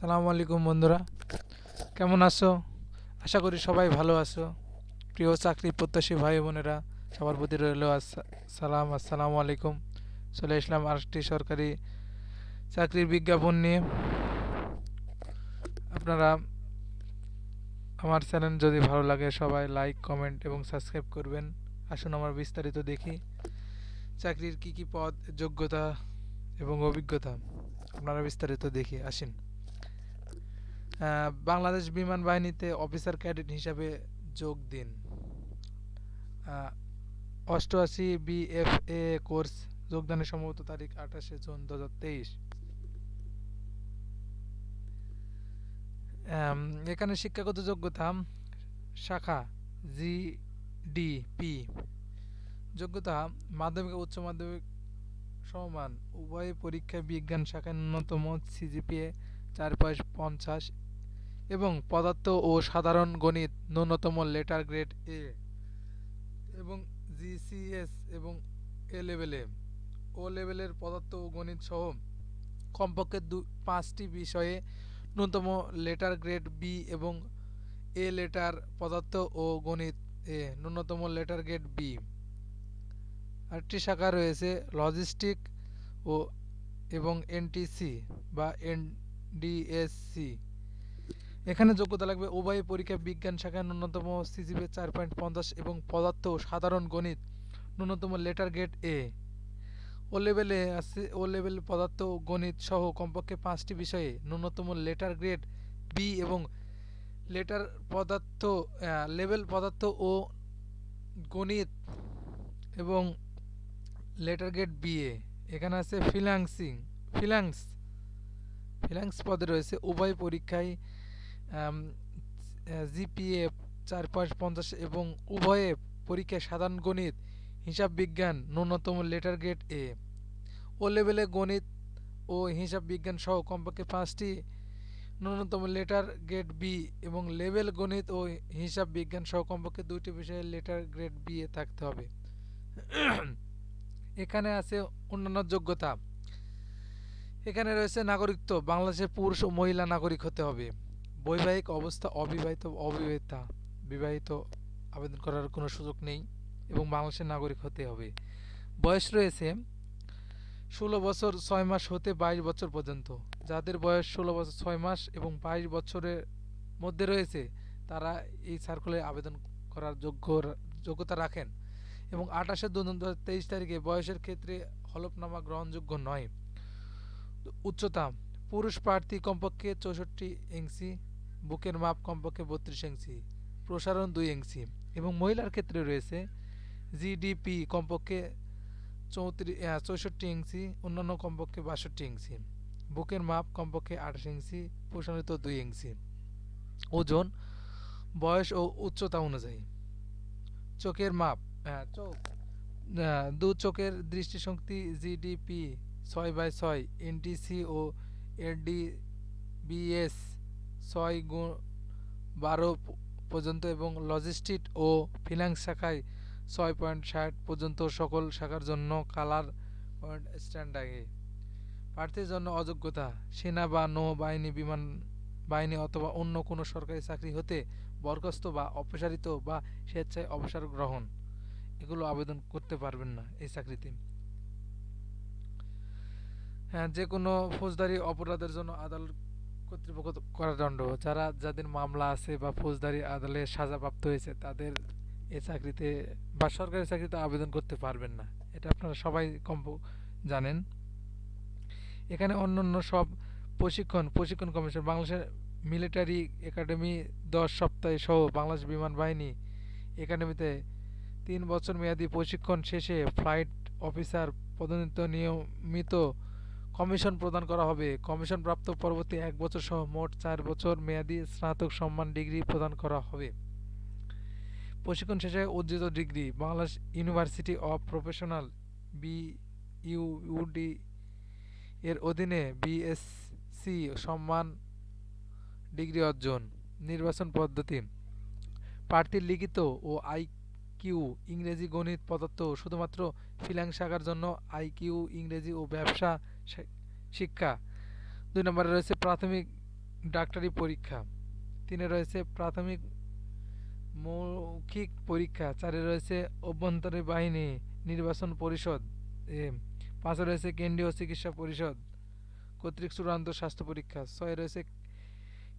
সালামু আলাইকুম বন্ধুরা। কেমন আছো? আশা করি সবাই ভালো আছো। প্রিয় চাকরি প্রত্যাশী ভাই বোনেরা, সবার প্রতি রইল সালাম, আসসালামু আলাইকুম। চলে আসলাম আরেকটি সরকারি চাকরির বিজ্ঞাপন নিয়ে। আপনারা আমার চ্যানেল যদি ভালো লাগে সবাই লাইক, কমেন্ট এবং সাবস্ক্রাইব করবেন। আসুন আমার বিস্তারিত দেখি চাকরির কি কি পদ, যোগ্যতা এবং অভিজ্ঞতা। আপনারা বিস্তারিত দেখি আসেন। বাংলাদেশ বিমান বাহিনীতে অফিসার ক্যাডেট হিসাবে যোগ দিন। অষ্টআশি বিএফএ কোর্স যোগদানের সম্ভবত তারিখ আঠাশে জুন দু হাজার তেইশ এখানে শিক্ষাগত যোগ্যতা, শাখা, জিডিপি। যোগ্যতা, মাধ্যমিক উচ্চ মাধ্যমিক সমান। উভয় পরীক্ষায় বিজ্ঞান শাখায় ন্যূনতম সিজিপিএ চার পঞ্চাশ এবং পদার্থ ও সাধারণ গণিত ন্যূনতম লেটার গ্রেড এ এবং জিসিএস এবং এ। লেভেলে ও লেভেলের পদার্থ ও গণিত সহ কমপক্ষে দু, পাঁচটি বিষয়ে ন্যূনতম লেটার গ্রেড বি এবং এ লেটার পদার্থ ও গণিত এ ন্যূনতম লেটার গ্রেড বি আরেকটি শাখা রয়েছে লজিস্টিক ও এবং এনটিসি বা এন এনডিএসসি এখানে যোগ্যতা লাগবে উভয় পরীক্ষা বিজ্ঞান শাখায় ন্যূনতম সিজিপি চার পয়েন্ট পঞ্চাশ এবং পদার্থ সাধারণ গণিত ন্যূনতম লেটার গ্রেড এ ও লেভেলে আছে ও লেভেল পদার্থ গণিত সহ কমপক্ষে পাঁচটি বিষয়ে ন্যূনতম লেটার গ্রেড বি এবং লেটার পদার্থ লেভেল পদার্থ ও গণিত এবং লেটার গ্রেড বি এ এখানে আছে ফিনান্সিং ফিনান্স ফিনান্স পদে রয়েছে উভয় পরীক্ষায় জিপিএ চার পয়েন্ট পঞ্চাশ এবং উভয়ে পরীক্ষায় সাধারণ গণিত, হিসাব বিজ্ঞান, ন্যূনতম লেটার গ্রেড এ ও লেভেলে গণিত ও হিসাব বিজ্ঞান সহ কমপক্ষে পাঁচটি ন্যূনতম লেটার গ্রেড বি এবং লেভেল গণিত ও হিসাব বিজ্ঞান সহ কমপক্ষে দুইটি বিষয়ে লেটার গ্রেড বি এ থাকতে হবে। এখানে আছে অন্যান্য যোগ্যতা। এখানে রয়েছে নাগরিকত্ব। বাংলাদেশের পুরুষ ও মহিলা নাগরিক হতে হবে। বৈবাহিক অবস্থা অবিবাহিত অবিবাহিতা। বিবাহিত আবেদন করার কোনো সুযোগ নেই এবং বাংলাদেশের নাগরিক হতে হবে। বয়স রয়েছে ষোলো বছর ছয় মাস হতে বাইশ বছর পর্যন্ত। যাদের বয়স ষোলো বছর ছয় মাস এবং বাইশ বছরের মধ্যে রয়েছে, তারা এই সার্কুলে আবেদন করার যোগ্য যোগ্যতা রাখেন এবং আঠাশে দু তেইশ তারিখে বয়সের ক্ষেত্রে হলফনামা গ্রহণযোগ্য নয়। উচ্চতা, পুরুষ প্রার্থী কমপক্ষে চৌষট্টি ইঞ্চি বুকের মাপ কমপক্ষে বত্রিশ ইঞ্চি প্রসারণ দুই ইঞ্চি এবং মহিলার ক্ষেত্রে রয়েছে জিডিপি কমপক্ষে চৌত্রিশ চৌষট্টি ইঞ্চি অন্যান্য কমপক্ষে বাষট্টি ইঞ্চি বুকের মাপ কমপক্ষে আঠাশ ইঞ্চি প্রসারিত দুই ইঞ্চি ওজন, বয়স ও উচ্চতা অনুযায়ী। চোখের মাপ চোখ দু চোখের দৃষ্টিশক্তি জিডিপি ছয় বাই ছয়, এনটিসি ও এডিবিএস ছয় গুণ বারো পর্যন্ত এবং লজিস্টিক ও ফিনান্স শাখায় ছয় পয়েন্ট ষাট পর্যন্ত সকল শাখার জন্য কালার পয়েন্ট স্ট্যান্ডার্ডে প্রার্থীর জন্য অযোগ্যতা, সেনা বা নৌবাহিনী, বিমান বাহিনী অথবা অন্য কোনো সরকারি চাকরি হতে বরখাস্ত বা অপসারিত বা স্বেচ্ছায় অবসর গ্রহণ, এগুলো আবেদন করতে পারবেন না এই চাকরিতে। হ্যাঁ যে কোনো ফৌজদারি অপরাধের জন্য আদালত কর্তৃপক্ষ কারাদণ্ড যারা যাদের মামলা আছে বা ফৌজদারি আদালতে সাজাপ্রাপ্ত হয়েছে, তাদের এ চাকরিতে বা সরকারি চাকরিতে আবেদন করতে পারবেন না। এটা আপনারা সবাই কম জানেন। এখানে অন্য অন্য সব প্রশিক্ষণ প্রশিক্ষণ কমিশন বাংলাদেশের মিলিটারি একাডেমি দশ সপ্তাহে সহ বাংলাদেশ বিমান বাহিনী একাডেমিতে তিন বছর মেয়াদী প্রশিক্ষণ শেষে ফ্লাইট অফিসার পদোন্নত নিয়মিত কমিশন প্রদান করা হবে। কমিশন প্রাপ্ত পরবর্তী এক বছর সহ মোট চার বছর মেয়াদী স্নাতক সম্মান ডিগ্রি প্রদান করা হবে। প্রশিক্ষণ শেষে অর্জিত degree, Bangladesh university of professional B UD এর অধীনে বিএসসি সম্মান ডিগ্রি অর্জন, নির্বাচন পদ্ধতি প্রার্থীর লিখিত ও আই কিউ, ইংরেজি গণিত পদার্থ, শুধুমাত্র ফিনান্স শাখার জন্য আইকিউ ইংরেজি ও ব্যবসা শিক্ষা দুই নম্বরে রয়েছে প্রাথমিক ডাক্তারি পরীক্ষা। তিনে রয়েছে প্রাথমিক মৌখিক পরীক্ষা। চারে রয়েছে অভ্যন্তরীণ বাহিনী নির্বাচন পরিষদ। পাঁচে রয়েছে কেন্দ্রীয় চিকিৎসা পরিষদ কর্তৃক চূড়ান্ত স্বাস্থ্য পরীক্ষা। ছয় রয়েছে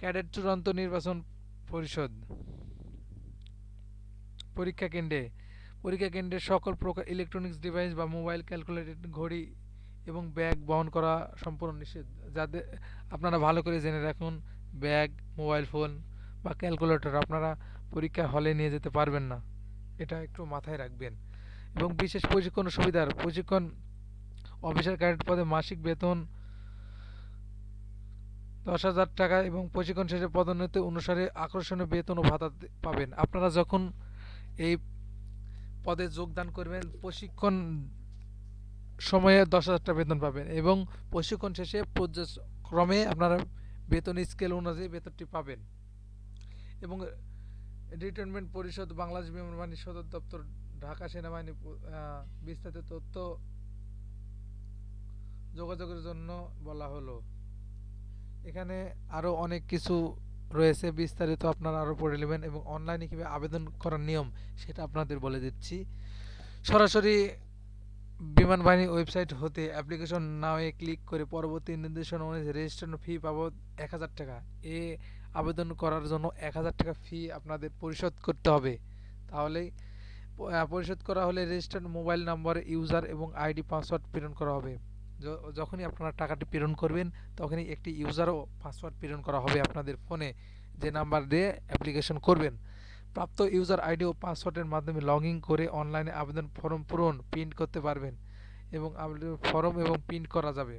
ক্যাডেট চূড়ান্ত নির্বাচন পরিষদ পরীক্ষা কেন্দ্রে। পরীক্ষা কেন্দ্রে সকল প্রকার ইলেকট্রনিক্স ডিভাইস বা মোবাইল ক্যালকুলেটর ঘড়ি এবং ব্যাগ বহন করা সম্পূর্ণ নিষেধ। যাদের, আপনারা ভালো করে জেনে রাখুন, ব্যাগ, মোবাইল ফোন বা ক্যালকুলেটর আপনারা পরীক্ষা হলে নিয়ে যেতে পারবেন না। এটা একটু মাথায় রাখবেন। এবং বিশেষ প্রশিক্ষণ সুবিধার, প্রশিক্ষণ অফিসার ক্যাডেট পদে মাসিক বেতন দশ হাজার টাকা এবং প্রশিক্ষণ শেষে পদোন্নতি অনুসারে আকর্ষণীয় বেতন ও ভাতা পাবেন। আপনারা যখন এই পদে যোগদান করবেন, প্রশিক্ষণ সময়ে দশ হাজার টাকা বেতন পাবেন এবং প্রশিক্ষণ শেষে পর্যায়ক্রমে আপনারা বেতন স্কেল অনুযায়ী বেতনটি পাবেন। এবং রিটায়ারমেন্ট পরিষদ, বাংলাদেশ বিমান বাহিনী সদর দপ্তর, ঢাকা সেনাবাহিনী বিস্তারিত তথ্য যোগাযোগের জন্য বলা হলো। এখানে আরও অনেক কিছু রয়েছে, বিস্তারিত আপনারা আরও পড়ে নেবেন এবং অনলাইনে কীভাবে আবেদন করার নিয়ম সেটা আপনাদের বলে দিচ্ছি। সরাসরি বিমান বাহিনী ওয়েবসাইট হতে অ্যাপ্লিকেশন নাওয়ে ক্লিক করে পরবর্তী নির্দেশনা অনুযায়ী রেজিস্ট্রেশন ফি বাবদ এক হাজার টাকা। এ আবেদন করার জন্য এক হাজার টাকা ফি আপনাদের পরিশোধ করতে হবে। তাহলে পরিশোধ করা হলে রেজিস্টার্ড মোবাইল নম্বরে, ইউজার এবং আইডি, পাসওয়ার্ড প্রেরণ করা হবে। যখনই আপনারা টাকাটি প্রেরণ করবেন, তখনই একটি ইউজার ও পাসওয়ার্ড প্রেরণ করা হবে আপনাদের ফোনে। যে নাম্বার দিয়ে অ্যাপ্লিকেশন করবেন। প্রাপ্ত ইউজার আইডি ও পাসওয়ার্ডের মাধ্যমে লগ ইন করে অনলাইনে আবেদন ফর্ম পূরণ, প্রিন্ট করতে পারবেন। এবং ফর্ম এবং প্রিন্ট করা যাবে।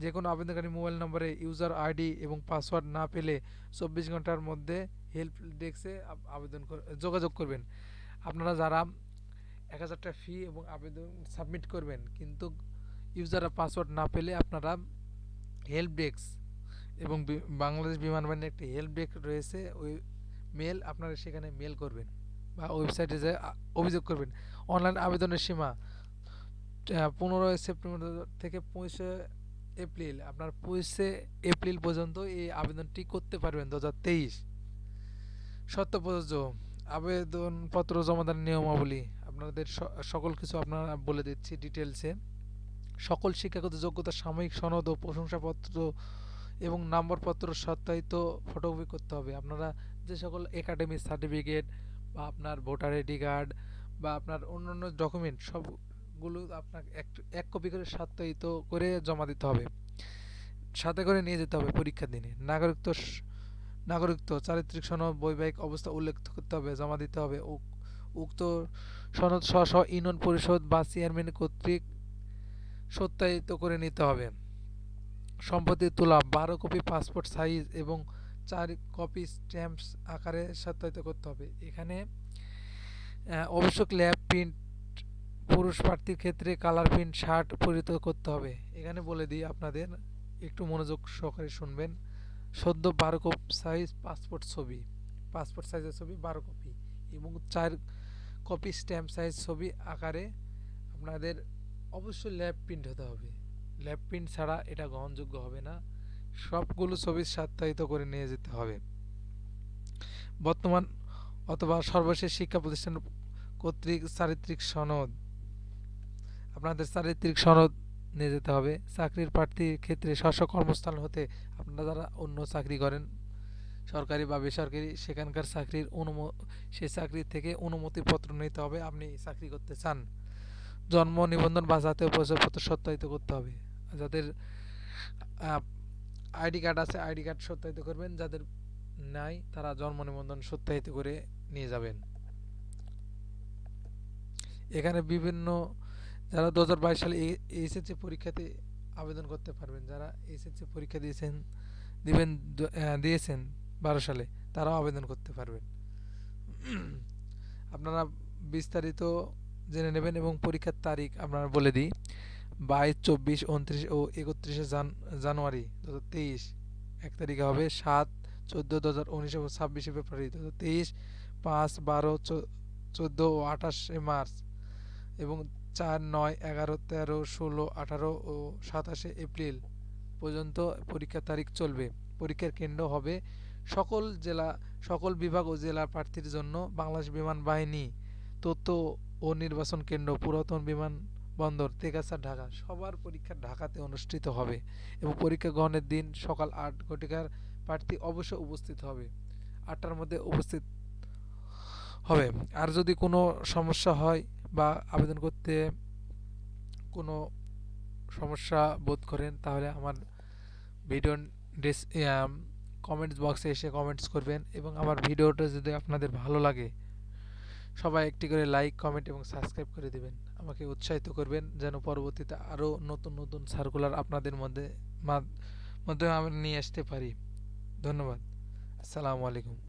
যে কোনো আবেদনকারী মোবাইল নম্বরে ইউজার আইডি এবং পাসওয়ার্ড না পেলে চব্বিশ ঘণ্টার মধ্যে হেল্প ডেস্কে আবেদন যোগাযোগ করবেন। আপনারা যারা এক হাজার টাকা ফি এবং আবেদন সাবমিট করবেন, কিন্তু ইউজার পাসওয়ার্ড না পেলে আপনারা হেল্প ডেস্ক এবং বাংলাদেশ বিমান বাহিনীর একটি হেল্প ডেস্ক রয়েছে, ওই মেল আপনারা সেখানে মেল করবেন বা ওয়েবসাইটে যে অভিযোগ করবেন। অনলাইন আবেদনের সীমা পনেরোই সেপ্টেম্বর থেকে পঁচিশে এপ্রিল, আপনার পঁচিশে এপ্রিল পর্যন্ত এই আবেদনটি করতে পারবেন দু হাজার তেইশ। সত্য প্রযোজ্য, আবেদনপত্র জমাদানের নিয়মাবলী, আপনাদের সকল কিছু আপনারা বলে দিচ্ছি ডিটেলসে সকল শিক্ষাগত যোগ্যতা, সাময়িক সনদ ও প্রশংসাপত্র এবং নম্বরপত্র সত্যায়িত ফটোকপি করতে হবে। আপনারা যে সকল একাডেমিক সার্টিফিকেট বা আপনার ভোটার আইডি কার্ড বা আপনার অন্যান্য ডকুমেন্ট সবগুলো আপনাকে এক এক কপি করে সত্যায়িত করে জমা দিতে হবে। সাথে করে নিয়ে যেতে হবে পরীক্ষার দিনে। নাগরিকত্ব নাগরিকত্ব চারিত্রিক সনদ বৈবাহিক অবস্থা উল্লেখ করতে হবে জমা দিতে হবে। উক্ত সনদ স্ব স্ব ইউনিয়ন পরিষদ বা চেয়ারম্যান কর্তৃক সত্যায়িত করে নিতে হবে। সম্পত্তি তোলা বারো কপি পাসপোর্ট সাইজ এবং চার কপি স্ট্যাম্পস আকারে সত্যায়িত করতে হবে। এখানে আহ, আবশ্যক ল্যাব প্রিন্ট পুরুষ প্রার্থীর ক্ষেত্রে কালার প্রিন্ট শার্ট পরিহিত করতে হবে। এখানে বলে দিই, আপনাদের একটু মনোযোগ সহকারে শুনবেন। সদ্য বারো কপ সাইজ পাসপোর্ট ছবি পাসপোর্ট সাইজের ছবি বারো কপি এবং চার কপি স্ট্যাম্প সাইজ ছবি আকারে আপনাদের অবশ্যই ল্যাব প্রিন্ট হতে হবে। ল্যাব প্রিন্ট ছাড়া এটা গ্রহণযোগ্য হবে না। সবগুলো ছবি সত্যায়িত করে নিয়ে যেতে হবে। বর্তমান অথবা সর্বশেষ শিক্ষা প্রতিষ্ঠান কর্তৃক চারিত্রিক সনদ আপনাদের চারিত্রিক সনদ নিয়ে যেতে হবে। চাকরির প্রার্থীর ক্ষেত্রে স্ব কর্মস্থান হতে আপনারা যারা অন্য চাকরি করেন, সরকারি বা বেসরকারি, সেখানকার চাকরির অনুম, সেই চাকরি থেকে অনুমতিপত্র নিতে হবে, আপনি চাকরি করতে চান। জন্ম নিবন্ধন বা জাতীয় পরিচয়পত্র সত্যায়িত করতে হবে। যাদের আইডি কার্ড আছে, আইডি কার্ড সত্যায়িত করবেন। যাদের নাই, তারা জন্ম নিবন্ধন সত্যায়িত করে নিয়ে যাবেন। এখানে বিভিন্ন যারা দু হাজার বাইশ সালে এইচএসসি পরীক্ষাতে আবেদন করতে পারবেন, যারা এইচএসসি পরীক্ষা দিয়েছেন, দিবেন দিয়েছেন বারো সালে, তারাও আবেদন করতে পারবেন। আপনারা বিস্তারিত জেনে নেবেন এবং পরীক্ষার তারিখ আপনারা বলে দিই, বাইশ, চব্বিশ, উনত্রিশ ও একত্রিশে জান জানুয়ারি দু হাজার তেইশ। এক তারিখে হবে সাত, চোদ্দ, দু হাজার উনিশ ও ছাব্বিশে ফেব্রুয়ারি দু হাজার তেইশ, পাঁচ, বারো চোদ্দ ও আঠাশে মার্চ। এবং চার নয় এগারো তেরো ষোলো আঠারো ও সাতাশে এপ্রিল পর্যন্ত পরীক্ষার তারিখ চলবে। পরীক্ষার কেন্দ্র হবে সকল জেলা, সকল বিভাগ ও জেলা প্রার্থীর জন্য বাংলাদেশ বিমান বাহিনী, তথ্য ও নির্বাচন কেন্দ্র, পুরাতন বিমানবন্দর তেগাছা ঢাকা, সবার পরীক্ষা ঢাকাতে অনুষ্ঠিত হবে এবং পরীক্ষা গ্রহণের দিন সকাল আট ঘটিকার প্রার্থী অবশ্যই উপস্থিত হবে, আটটার মধ্যে উপস্থিত হবে। আর যদি কোনো সমস্যা হয় বা আবেদন করতে কোনো সমস্যা বোধ করেন, তাহলে আমার ভিডিও ডিস কমেন্টস বক্সে এসে কমেন্টস করবেন এবং আমার ভিডিওটা যদি আপনাদের ভালো লাগে, সবাই একটি করে লাইক কমেন্ট এবং সাবস্ক্রাইব করে দেবেন। আমাকে উৎসাহিত করবেন যেন পরবর্তীতে আরও নতুন নতুন সার্কুলার আপনাদের মধ্যে মাধ্যমে আমি নিয়ে আসতে পারি। ধন্যবাদ। আসসালামু আলাইকুম।